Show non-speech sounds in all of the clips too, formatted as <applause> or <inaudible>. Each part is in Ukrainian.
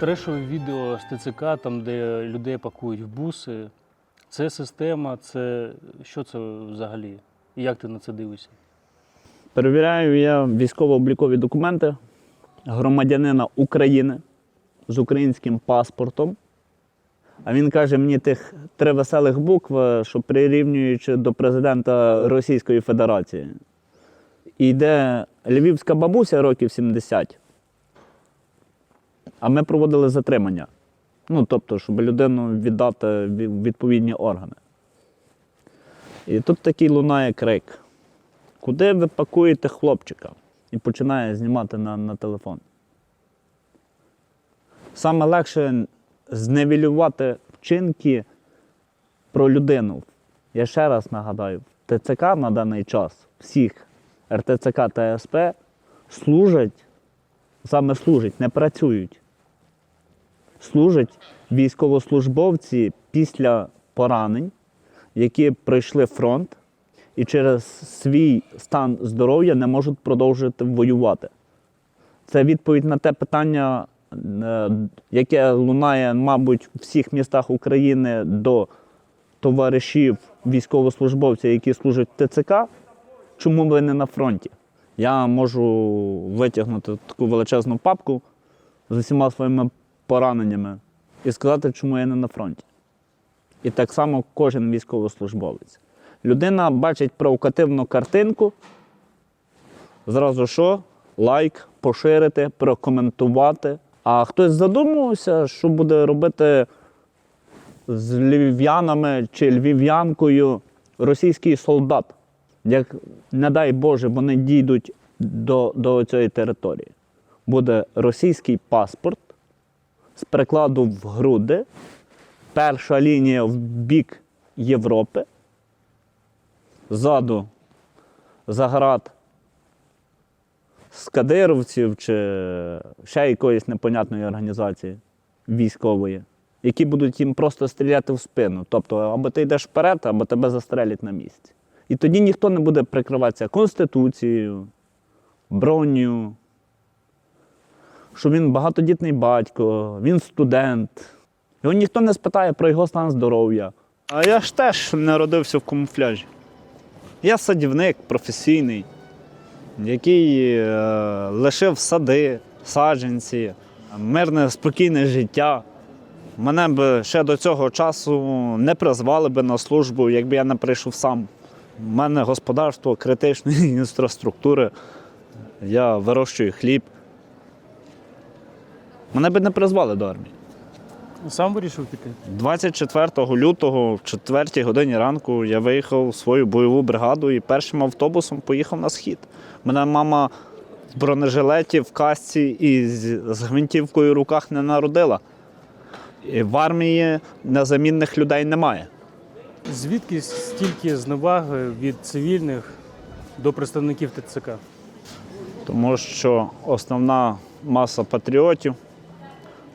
Трешове відео з ТЦК, там, де людей пакують в буси. Це система, це що це взагалі? І як ти на це дивишся? Перевіряю я військово-облікові документи громадянина України з українським паспортом. А він каже мені тих три веселих букви, що прирівнюючи до президента Російської Федерації. І йде львівська бабуся років 70. А ми проводили затримання. Ну, тобто, щоб людину віддати в відповідні органи. І тут такий лунає крик. Куди ви пакуєте хлопчика? І починає знімати на, на телефон. Саме легше зневілювати вчинки про людину. Я ще раз нагадаю, ТЦК на даний час всіх РТЦК та СП служать, саме служать, не працюють. Служать військовослужбовці після поранень, які пройшли фронт і через свій стан здоров'я не можуть продовжувати воювати. Це відповідь на те питання, е, яке лунає, мабуть, в всіх містах України до товаришів військовослужбовців, які служать в ТЦК. Чому ви не на фронті? Я можу витягнути таку величезну папку з усіма своїми пораненнями і сказати, чому я не на фронті. І так само кожен військовослужбовець. Людина бачить провокативну картинку. Зразу що? Лайк, поширити, прокоментувати. А хтось задумувався, що буде робити з львів'янами чи львів'янкою російський солдат. Як, не дай Боже, вони дійдуть до, до цієї території. Буде російський паспорт з перекладу в груди, перша лінія в бік Європи, ззаду заград з кадировців чи ще якоїсь непонятної організації військової, які будуть їм просто стріляти в спину. Тобто, або ти йдеш вперед, або тебе застрелять на місці. І тоді ніхто не буде прикриватися Конституцією, броню, що він багатодітний батько, він студент. Його ніхто не спитає про його стан здоров'я. А я ж теж не родився в камуфляжі. Я садівник професійний, який е, лишив сади, саджанці, мирне, спокійне життя. Мене б ще до цього часу не призвали би на службу, якби я не прийшов сам. У мене господарство критичної <laughs> інфраструктури. Я вирощую хліб. Мене би не призвали до армії. Сам вирішив піти? 24 лютого, в 4 годині ранку, я виїхав в свою бойову бригаду і першим автобусом поїхав на схід. Мене мама в бронежилеті, в касці і з, з гвинтівкою в руках не народила. І в армії незамінних людей немає. Звідки стільки зневаги від цивільних до представників ТЦК? Тому що основна маса патріотів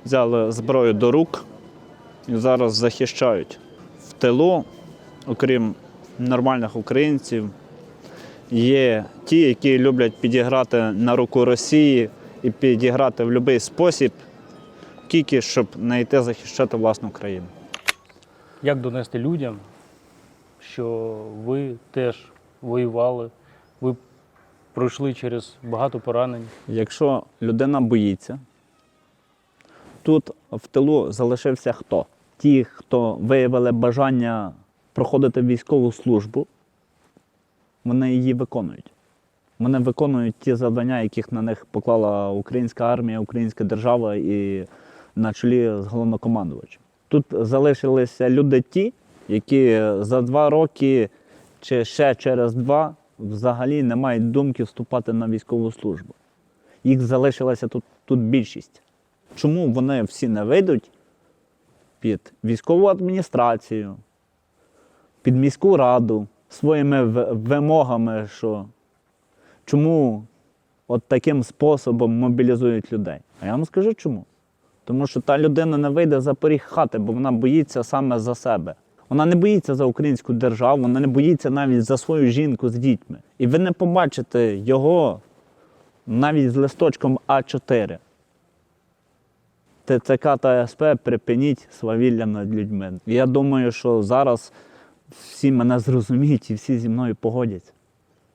взяли зброю до рук і зараз захищають. В тилу, окрім нормальних українців, є ті, які люблять підіграти на руку Росії і підіграти в будь-який спосіб, тільки щоб не йти захищати власну країну. Як донести людям, що ви теж воювали, ви пройшли через багато поранень? Якщо людина боїться, тут в тилу залишився хто? Ті, хто виявили бажання проходити військову службу, вони її виконують. Вони виконують ті завдання, яких на них поклала українська армія, українська держава і на чолі з головнокомандувачем. Тут залишилися люди ті, які за два роки чи ще через два взагалі не мають думки вступати на військову службу. Їх залишилася тут, тут більшість. Чому вони всі не вийдуть під військову адміністрацію, під міську раду своїми вимогами, що чому от таким способом мобілізують людей? А я вам скажу чому. Тому що та людина не вийде за поріг хати, бо вона боїться саме за себе. Вона не боїться за українську державу, вона не боїться навіть за свою жінку з дітьми. І ви не побачите його навіть з листочком А4. ТЦК та СП припиніть свавілля над людьми. Я думаю, що зараз всі мене зрозуміють і всі зі мною погодяться.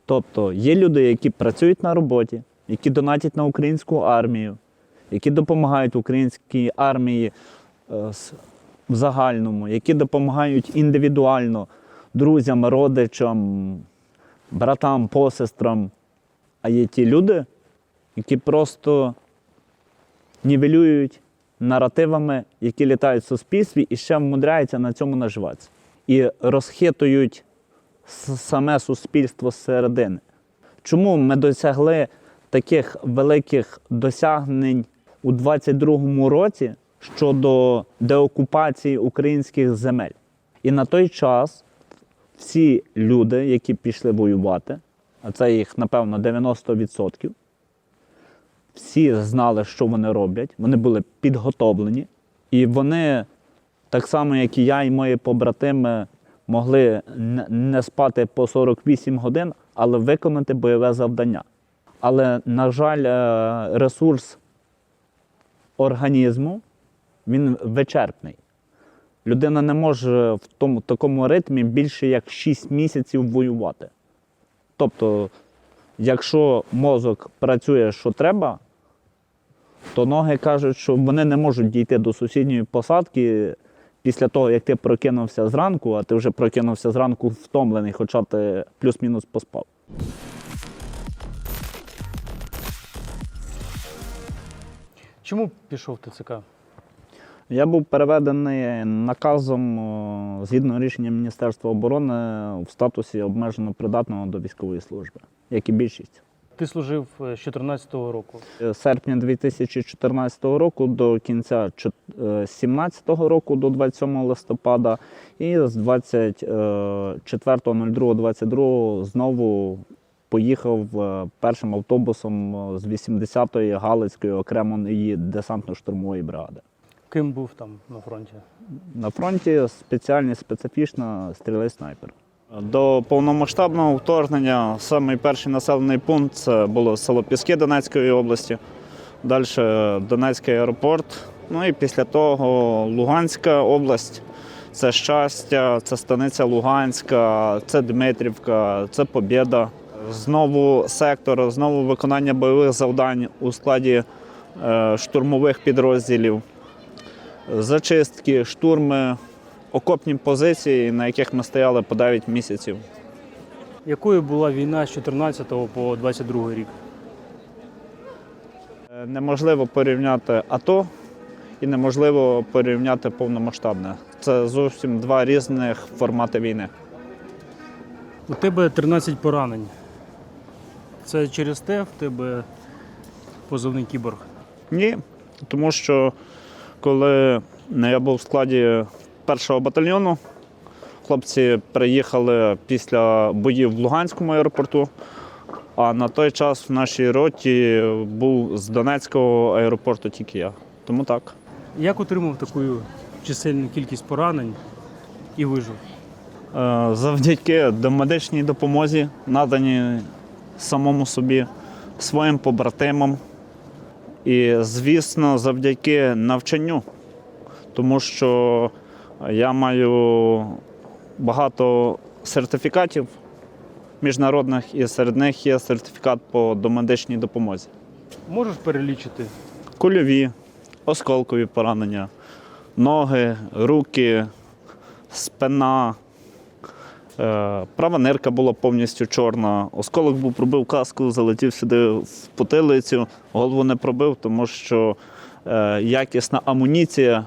Тобто є люди, які працюють на роботі, які донатять на українську армію, які допомагають українській армії е, в загальному, які допомагають індивідуально друзям, родичам, братам, посестрам. А є ті люди, які просто нівелюють наративами, які літають в суспільстві і ще вмудряються на цьому наживатися. І розхитують саме суспільство зсередини. Чому ми досягли таких великих досягнень у 22-му році щодо деокупації українських земель? І на той час всі люди, які пішли воювати, а це їх, напевно, 90%, всі знали, що вони роблять, вони були підготовлені, і вони, так само, як і я, і мої побратими, могли не- спати по 48 годин, але виконати бойове завдання. Але, на жаль, е, ресурс організму він вичерпний. Людина не може в тому такому ритмі більше як 6 місяців воювати. Тобто, якщо мозок працює, що треба, то ноги кажуть, що вони не можуть дійти до сусідньої посадки після того, як ти прокинувся зранку, а ти вже прокинувся зранку втомлений, хоча ти плюс-мінус поспав. Чому пішов ТЦК? Я був переведений наказом згідно рішення Міністерства оборони в статусі обмежено придатного до військової служби, як і більшість. Ти служив е, з 2014 року. З серпня 2014 року до кінця 2017 року, до 27 листопада, і з 24.02.22 знову поїхав е, першим автобусом е, з 80-ї Галицької окремої десантно-штурмової бригади. Ким був там на фронті? На фронті спеціальний специфічна стрілець снайпер. До повномасштабного вторгнення самий перший населений пункт це було село Піски Донецької області, далі Донецький аеропорт. Ну і після того Луганська область. Це щастя, це станиця Луганська, це Дмитрівка, це Побєда. Знову сектор, знову виконання бойових завдань у складі е, штурмових підрозділів зачистки, штурми, окопні позиції, на яких ми стояли по 9 місяців. Якою була війна з 14 по 22 рік? Е, Неможливо порівняти АТО і неможливо порівняти повномасштабне. Це зовсім два різних формати війни. У тебе 13 поранень. Це через те в тебе позивний кіборг. Ні, тому що коли я був в складі першого батальйону, хлопці приїхали після боїв в Луганському аеропорту. А на той час в нашій роті був з Донецького аеропорту тільки я. Тому так. Як отримав таку чисельну кількість поранень і вижив? Е, Завдяки домедичній допомозі, наданій самому собі, своїм побратимам. І, звісно, завдяки навчанню, тому що я маю багато сертифікатів міжнародних, і серед них є сертифікат по домедичній допомозі. Можеш перелічити? Кульові, осколкові поранення, ноги, руки, спина. Е, Права нирка була повністю чорна. Осколок був пробив каску, залетів сюди в потилицю, голову не пробив, тому що е, якісна амуніція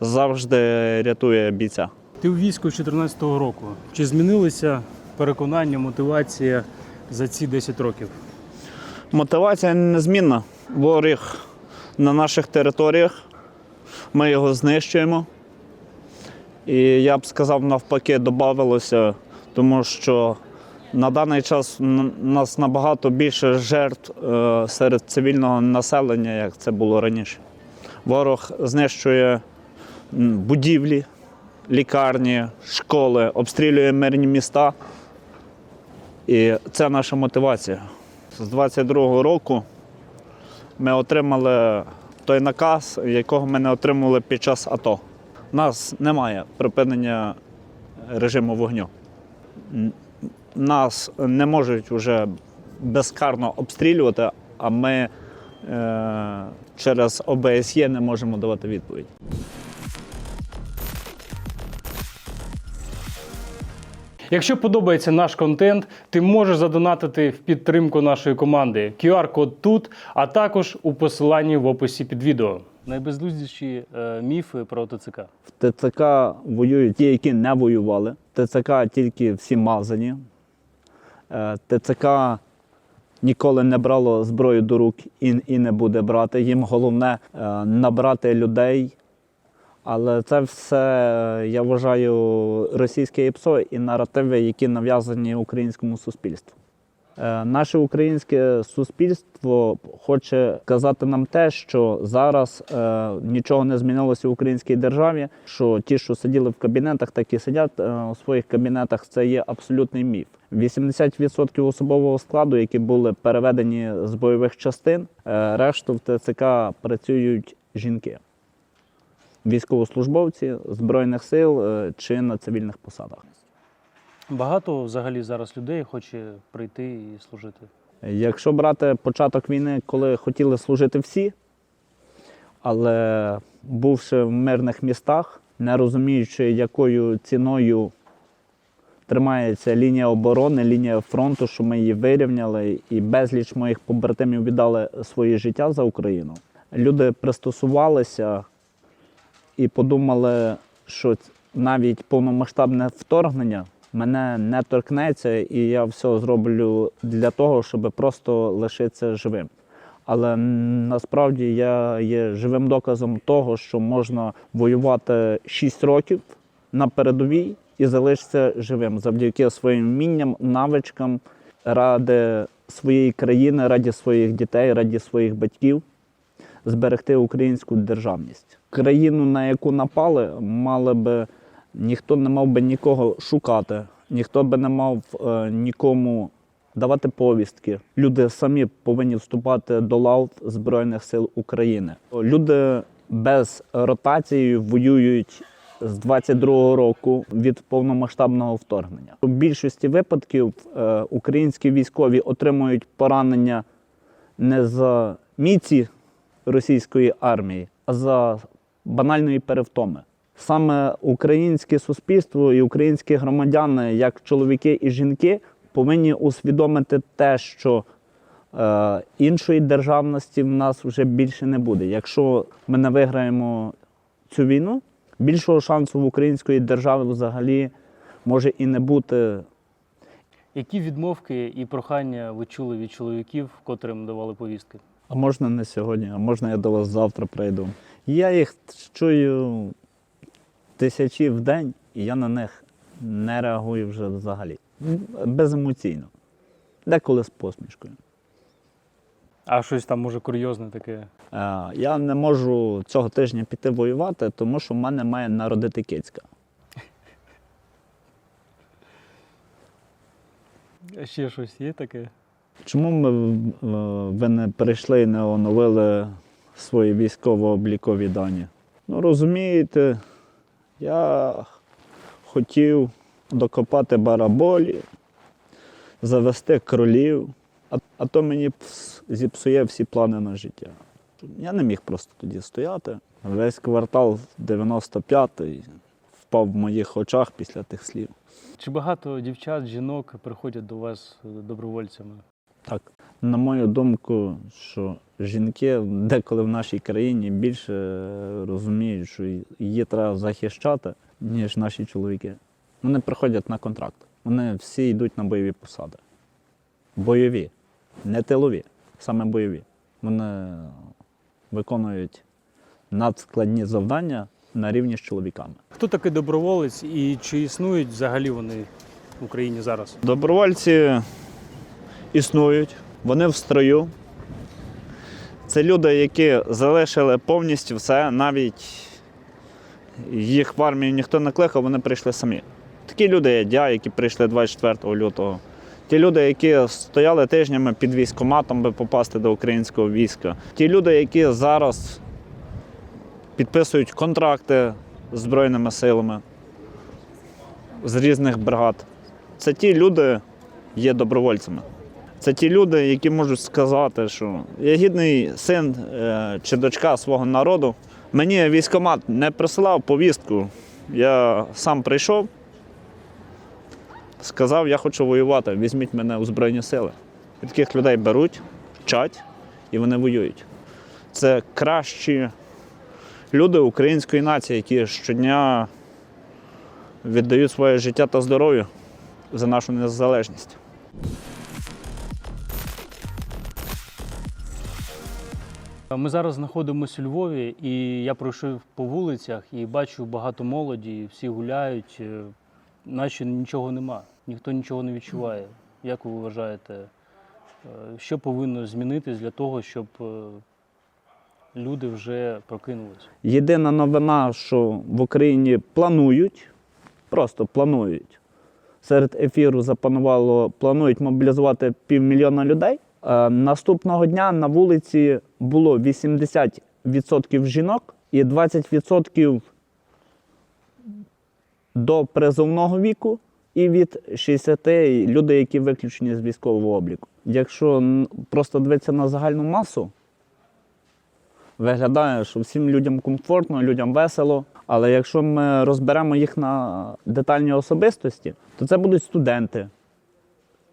завжди рятує бійця. Ти у війську з 14 року. Чи змінилися переконання, мотивація за ці 10 років? Мотивація незмінна. Ворог на наших територіях. Ми його знищуємо. І я б сказав, навпаки, додавалося, тому що на даний час нас набагато більше жертв е, серед цивільного населення, як це було раніше. Ворог знищує будівлі, лікарні, школи, обстрілює мирні міста. І це наша мотивація. З 22-го року ми отримали той наказ, якого ми не отримували під час АТО. Нас немає припинення режиму вогню. Нас не можуть вже безкарно обстрілювати, а ми е, через ОБСЄ не можемо давати відповідь. Якщо подобається наш контент, ти можеш задонатити в підтримку нашої команди. QR-код тут, а також у посиланні в описі під відео. Найбезглуздіші е, міфи про ТЦК. В ТЦК воюють ті, які не воювали. ТЦК тільки всі мазані. Е, ТЦК ніколи не брало зброю до рук і, і не буде брати. Їм головне е, набрати людей. Але це все, е, я вважаю, російське ІПСО і наративи, які нав'язані українському суспільству. Е, Наше українське суспільство хоче казати нам те, що зараз е, нічого не змінилося в українській державі. Що ті, що сиділи в кабінетах, так і сидять е, у своїх кабінетах. Це є абсолютний міф. 80% особового складу, які були переведені з бойових частин, е, решту в ТЦК працюють жінки, військовослужбовці збройних сил е, чи на цивільних посадах. Багато взагалі зараз людей хоче прийти і служити. Якщо брати початок війни, коли хотіли служити всі, але бувши в мирних містах, не розуміючи, якою ціною тримається лінія оборони, лінія фронту, що ми її вирівняли, і безліч моїх побратимів віддали своє життя за Україну. Люди пристосувалися і подумали, що навіть повномасштабне вторгнення мене не торкнеться, і я все зроблю для того, щоб просто лишитися живим. Але насправді я є живим доказом того, що можна воювати 6 років на передовій і залишитися живим завдяки своїм вмінням, навичкам ради своєї країни, раді своїх дітей, раді своїх батьків зберегти українську державність. Країну, на яку напали, мали би ніхто не мав би нікого шукати, ніхто би не мав е, нікому давати повістки. Люди самі повинні вступати до лав Збройних сил України. Люди без ротації воюють з 22-го року від повномасштабного вторгнення. У більшості випадків е, українські військові отримують поранення не за міці російської армії, а за банальної перевтоми. Саме українське суспільство і українські громадяни, як чоловіки і жінки, повинні усвідомити те, що е, іншої державності в нас вже більше не буде. Якщо ми не виграємо цю війну, більшого шансу в української держави взагалі може і не бути. Які відмовки і прохання ви чули від чоловіків, котрим давали повістки? А можна не сьогодні, а можна я до вас завтра прийду. Я їх чую тисячі в день, і я на них не реагую вже взагалі. Беземоційно. Деколи з посмішкою. А щось там може курйозне таке. Е, Я не можу цього тижня піти воювати, тому що в мене має народити кицька. А ще щось є таке? Чому ми, е, ви не прийшли і не оновили свої військово-облікові дані? Ну, розумієте, я хотів докопати бараболі, завести кролів, а, а то мені пс- зіпсує всі плани на життя. Я не міг просто тоді стояти. Весь квартал 95-й впав в моїх очах після тих слів. Чи багато дівчат, жінок приходять до вас добровольцями? Так, на мою думку, що жінки деколи в нашій країні більше розуміють, що її треба захищати, ніж наші чоловіки. Вони приходять на контракт. Вони всі йдуть на бойові посади. Бойові, не тилові, саме бойові. Вони виконують надскладні завдання на рівні з чоловіками. Хто такий доброволець і чи існують взагалі вони в Україні зараз? Добровольці існують, вони в строю. Це люди, які залишили повністю все, навіть їх в армію ніхто не кликав, вони прийшли самі. Такі люди, як я, які прийшли 24 лютого. Ті люди, які стояли тижнями під військоматом, би попасти до українського війська. Ті люди, які зараз підписують контракти з Збройними силами з різних бригад. Це ті люди є добровольцями. Це ті люди, які можуть сказати, що я гідний син е, чи дочка свого народу. Мені військкомат не присилав повістку. Я сам прийшов, сказав, я хочу воювати, візьміть мене у Збройні сили. І таких людей беруть, вчать і вони воюють. Це кращі люди української нації, які щодня віддають своє життя та здоров'я за нашу незалежність. Ми зараз знаходимося у Львові, і я пройшов по вулицях і бачу багато молоді, всі гуляють, е, наче нічого нема, ніхто нічого не відчуває. Як ви вважаєте, е, що повинно змінитись для того, щоб е, люди вже прокинулись? Єдина новина, що в Україні планують, просто планують. Серед ефіру запанувало, планують мобілізувати півмільйона людей. Е, наступного дня на вулиці було 80% жінок і 20% до призовного віку, і від 60 люди, які виключені з військового обліку. Якщо просто дивитися на загальну масу, виглядає, що всім людям комфортно, людям весело. Але якщо ми розберемо їх на детальні особистості, то це будуть студенти,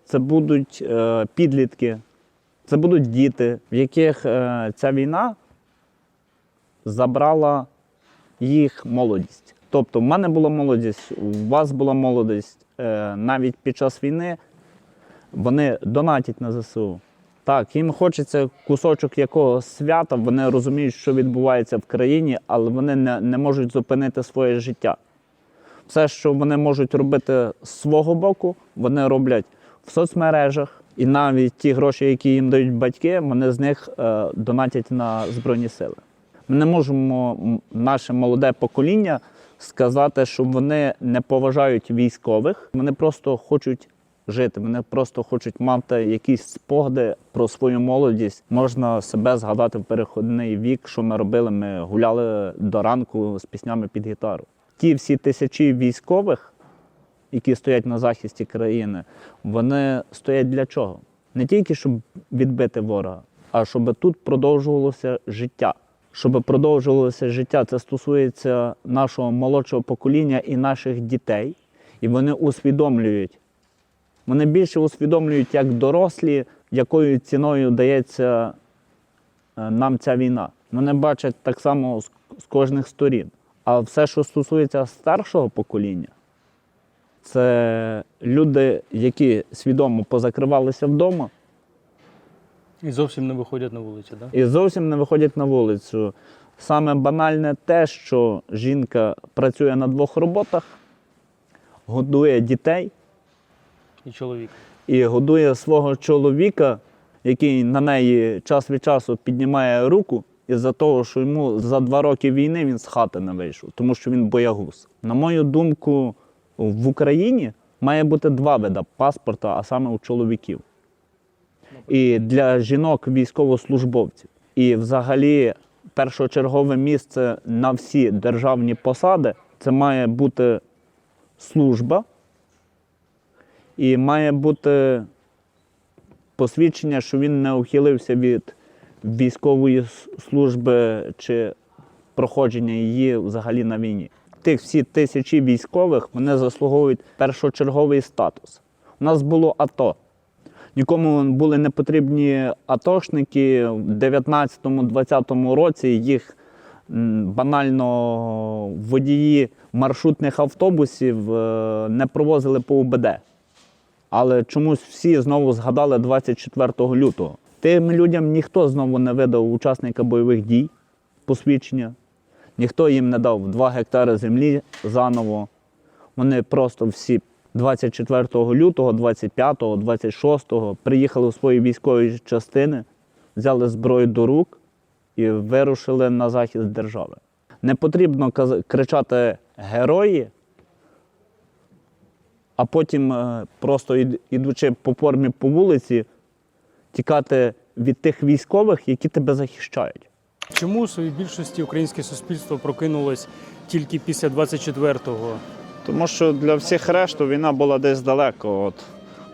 це будуть е, підлітки, це будуть діти, в яких е, ця війна забрала їх молодість. Тобто, в мене була молодість, у вас була молодість. Е, навіть під час війни вони донатять на ЗСУ. Так, їм хочеться кусочок якогось свята, вони розуміють, що відбувається в країні, але вони не, не можуть зупинити своє життя. Все, що вони можуть робити з свого боку, вони роблять в соцмережах. І навіть ті гроші, які їм дають батьки, вони з них е, донатять на Збройні Сили. Ми не можемо наше молоде покоління сказати, що вони не поважають військових. Вони просто хочуть жити. Вони просто хочуть мати якісь спогади про свою молодість. Можна себе згадати в переходний вік, що ми робили. Ми гуляли до ранку з піснями під гітару. Ті всі тисячі військових, які стоять на захисті країни, вони стоять для чого? Не тільки щоб відбити ворога, а щоб тут продовжувалося життя. Щоб продовжувалося життя, це стосується нашого молодшого покоління і наших дітей. І вони усвідомлюють, вони більше усвідомлюють як дорослі, якою ціною дається е, нам ця війна. Вони бачать так само з, з кожних сторін. А все, що стосується старшого покоління, це люди, які свідомо позакривалися вдома І зовсім не виходять на вулицю, так? і зовсім не виходять на вулицю. Саме банальне те, що жінка працює на двох роботах, годує дітей І чоловік. і годує свого чоловіка, який на неї час від часу піднімає руку із-за того, що йому за два роки війни він з хати не вийшов, тому що він боягуз. На мою думку, в Україні має бути два види паспорта, а саме у чоловіків. І для жінок військовослужбовців. І взагалі першочергове місце на всі державні посади це має бути служба і має бути посвідчення, що він не ухилився від військової служби чи проходження її взагалі на війні. Тих всі тисячі військових вони заслуговують першочерговий статус. У нас було АТО. Нікому були не потрібні атошники в 19-20 році. Їх банально водії маршрутних автобусів е, не провозили по УБД. Але чомусь всі знову згадали 24 лютого. Тим людям ніхто знову не видав учасника бойових дій посвідчення, ніхто їм не дав 2 гектари землі заново. Вони просто всі 24 лютого, 25, 26 приїхали у свої військові частини, взяли зброю до рук і вирушили на захист держави. Не потрібно кричати герої, а потім, е, просто ід- ідучи по формі по вулиці, тікати від тих військових, які тебе захищають. Чому у своїй більшості українське суспільство прокинулось тільки після 24-го? Тому що для всіх решту війна була десь далеко. От,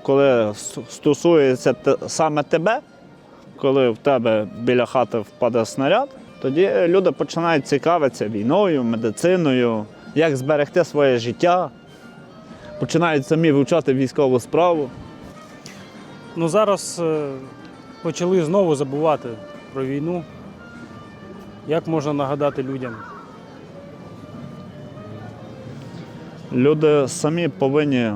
коли стосується саме тебе, коли в тебе біля хати впаде снаряд, тоді люди починають цікавитися війною, медициною, як зберегти своє життя, починають самі вивчати військову справу. Ну зараз е, почали знову забувати про війну. Як можна нагадати людям? Люди самі повинні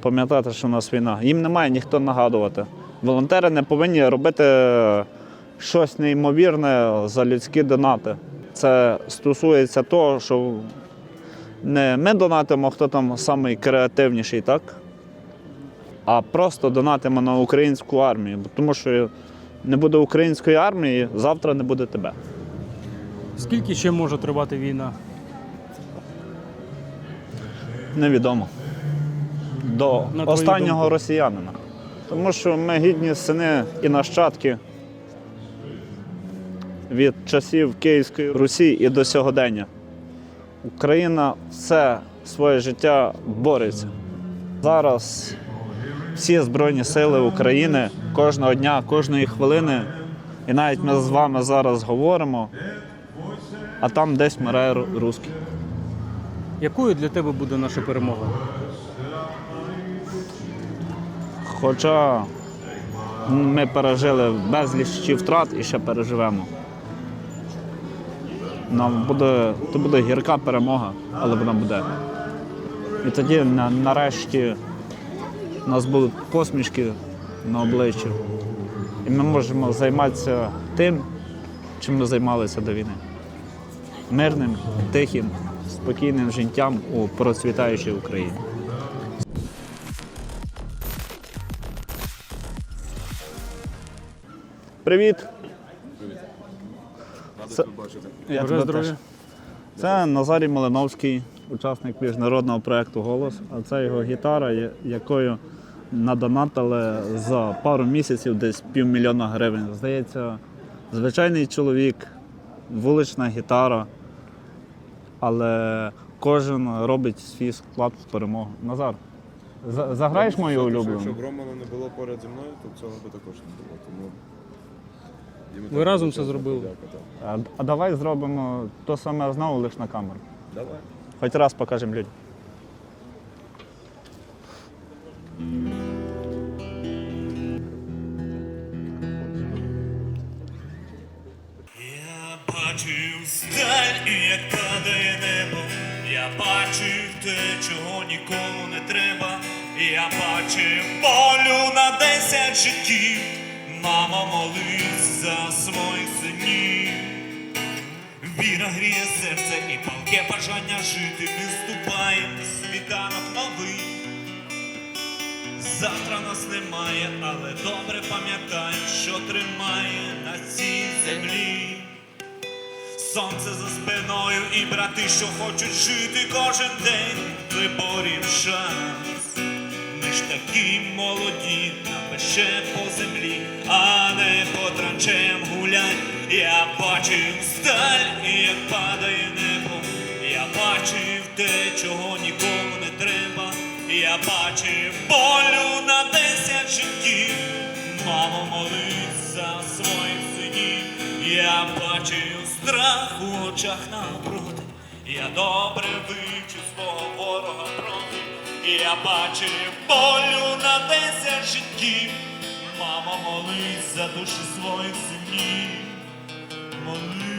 пам'ятати, що в нас війна. Їм немає ніхто нагадувати. Волонтери не повинні робити щось неймовірне за людські донати. Це стосується того, що не ми донатимо, хто там самий креативніший, так? А просто донатимо на українську армію. Тому що не буде української армії, завтра не буде тебе. Скільки ще може тривати війна? Невідомо. До На твою останнього думку? росіянина. Тому що ми гідні сини і нащадки від часів Київської Русі і до сьогодення. Україна все своє життя бореться. Зараз всі Збройні сили України кожного дня, кожної хвилини, і навіть ми з вами зараз говоримо, а там десь вмирає ру- русський. Якою для тебе буде наша перемога? Хоча ми пережили безліч втрат і ще переживемо. Нам буде, то буде гірка перемога, але вона буде. І тоді нарешті у нас будуть посмішки на обличчі. І ми можемо займатися тим, чим ми займалися до війни. Мирним, тихим, спокійним життям у процвітаючій Україні. Привіт! Це... Я тебе здоров'я. теж. Це Назарій Малиновський, учасник міжнародного проєкту Голос. А це його гітара, якою надонатили за пару місяців десь півмільйона гривень. Здається, звичайний чоловік, вулична гітара, але кожен робить свій склад в перемогу. Назар, за- заграєш мою улюблену? Якщо б Романа не було поряд зі мною, то цього би також не було. Тому йому Ви так разом це величезна зробили? подяка, так. А, а давай зробимо то саме знову лише на камеру. Давай. Хоч раз покажемо людям. Я бачив сталь, і як падає небо. Я бачив те, чого нікому не треба. Я бачив болю на десять життів. Мама молись за своїх синів. Віра гріє серце і палке бажання жити. Не ступаєм світанок новий. Завтра нас немає, але добре пам'ятаю, що тримає на цій землі. Сонце за спиною і брати, що хочуть жити кожен день, виборів шанс. Ми ж такі молоді, ще по землі, а не по траншеям гулять. Я бачив сталь, і як падає небо. Я бачив те, чого нікому не треба. Я бачив болю на десять життів. Мамо, молись за своїх синів. Я бачив страх у очах навпроти. Я добре вивчив свого ворога проти. Я бачив болю на десять життів. Мамо, молись за душі своїх синів. Молись.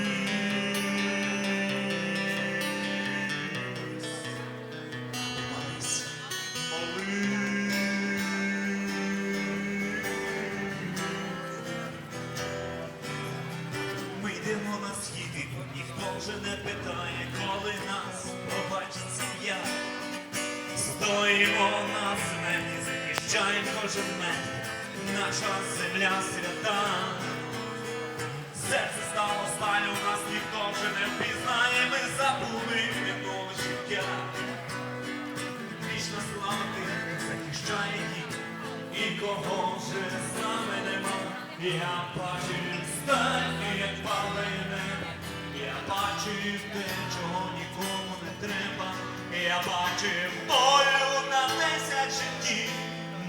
Стоїмо на смерті, захищаємо кожен метр, наша земля свята. Серце стало сталю, нас ніхто вже не впізнає, ми забули минуле життя. Вічна слава тих, захищає їх, і кого вже з нами нема. Я бачив сталь, як палине, я бачив те, чого нікому треба. Я бачив долю на десять життів.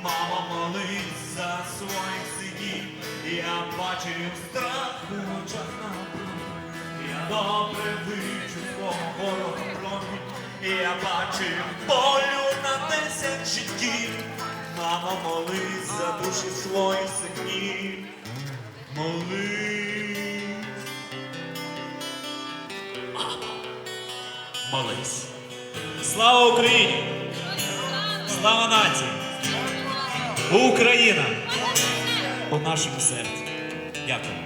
Мама молить за своїх синів. Я бачив страх у очах на Я добре вичув свого ворога. Я бачив болю на десять життів. Мама молись за душі своїх синів. Молись. Молись. Слава Україні! Слава нації! Україна! У нашому серці. Дякую.